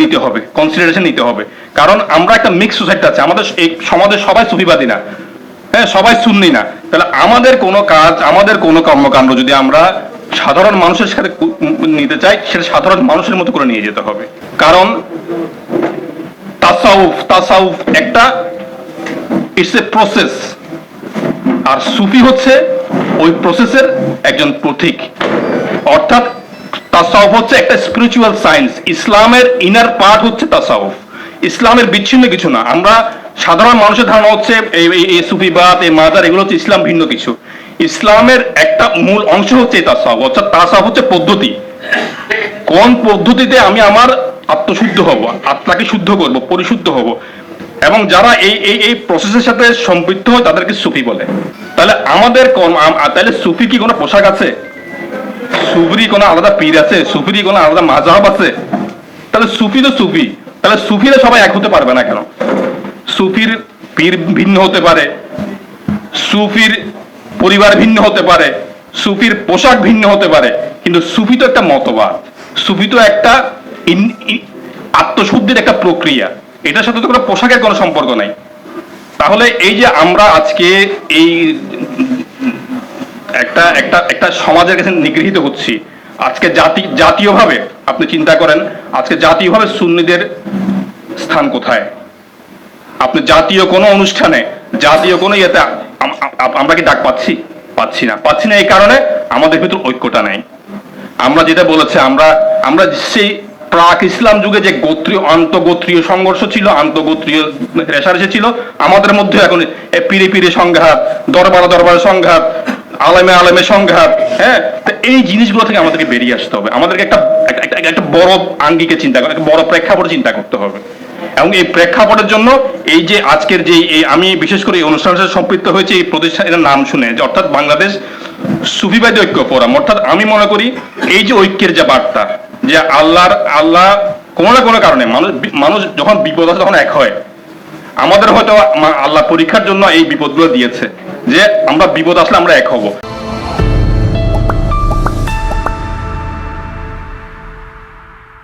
নিতে হবে কনসিডারেশন নিতে হবে। কারণ আমরা একটা মিক্স সোসাইটি আছে, আমাদের সমাজের সবাই সুফিবাদী না। হ্যাঁ সবাই শুননি না। তাহলে আমাদের কোনো কাজ, আমাদের কোনো কর্মকাণ্ড যদি আমরা সাধারণ মানুষের সাথে নিতে চাই, সেটা সাধারণ মানুষের মতো করে নিয়ে যেতে হবে। কারণ তাসাউফ তাসাউফ একটা ইটস এ প্রসেস আর সুফি হচ্ছে ওই প্রসেসের একজন প্রতীক। অর্থাৎ তাসাউফ হচ্ছে একটা স্পিরিচুয়াল সায়েন্স ইসলামের ইনার পার্ট হচ্ছে তাসাউফ। ইসলামের বিচ্ছিন্ন কিছু না। আমরা সাধারণ মানুষের ধারণা হচ্ছে এই সুফিবাদ এই মাদার, এগুলো হচ্ছে ইসলাম ভিন্ন কিছু। ইসলামের একটা মূল অংশ হচ্ছে তাসাউফ। অর্থাৎ তাসাউফ হচ্ছে পদ্ধতি। কোন পদ্ধতিতে আমি আমার আত্মশুদ্ধ হব, আত্মাকে শুদ্ধ করব, পরিশুদ্ধ হব, এবং যারা এই এই এই প্রসেসের সাথে সম্পৃক্ত হয়, তাদেরকে সুফি বলে। তাহলে আমাদের তাহলে সুফি কি কোনো পোশাক আছে? সুফিরই কোনো আলাদা পীর আছে? সুফিরই কোনো আলাদা মাজাব আছে? তাহলে সুফি তো সুফি। তাহলে সুফিরা সবাই এক হতে পারবে না কেন? সুফির পীর ভিন্ন হতে পারে। সুফির পরিবার ভিন্ন হতে পারে। সুফির পোশাক ভিন্ন হতে পারে। কিন্তু সুফি তো একটা মতবাদ। সুফি তো একটা আত্মশুদ্ধির একটা প্রক্রিয়া। এটার সাথে তো কোনো পোশাকের কোনো সম্পর্ক নাই। তাহলে এই যে আমরা আজকে এই একটা একটা একটা সমাজের কাছে নিগৃহীত হচ্ছি। আজকে জাতি, জাতীয়ভাবে আপনি চিন্তা করেন, আজকে জাতীয়ভাবে সুন্নিদের স্থান কোথায়? আপনি জাতীয় কোনো অনুষ্ঠানে, জাতীয় কোনো ইয়েতে আম- আম- আমরা কি ডাক পাচ্ছি? পাচ্ছি না। পাচ্ছি না এই কারণে আমাদের ভিতর ঐক্যটা নাই। আমরা যেটা বলেছে, আমরা আমরা সেই প্রাক ইসলাম যুগে যে গোত্রীয়, আন্তগোত্রীয় সংঘর্ষ ছিল, আন্তগোত্রীয় রেশারেশি ছিল, আমাদের মধ্যে এখন পিড়ে পিড়ে সংঘাত, দরবার দরবার সংঘাত আলেমে আলেমে সংঘাত হ্যাঁ? এই জিনিসগুলো থেকে আমাদেরকে বেরিয়ে আসতে হবে। আমাদেরকে একটা, একটা- বড় আঙ্গিকে চিন্তা করে, একটা বড় প্রেক্ষাপটে চিন্তা করতে হবে। এবং এই প্রেক্ষাপটের জন্য এই যে আজকের যে এই, আমি বিশেষ করে এই অনুষ্ঠানের সাথে সম্পৃক্ত হয়েছে, এই প্রতিষ্ঠানের নাম শুনে, যে অর্থাৎ বাংলাদেশ সুফিবাদী ঐক্য ফোরাম। অর্থাৎ আমি মনে করি এই যে ঐক্যের যে বার্তা, যে আল্লাহর, আল্লাহ কোনো না কোনো কারণে মানুষ মানুষ যখন বিপদ আছে তখন এক হয়। আমাদের হয়তো আল্লাহ পরীক্ষার জন্য এই বিপদগুলো দিয়েছে। যে আমরা বিপদ আসলে আমরা এক হব।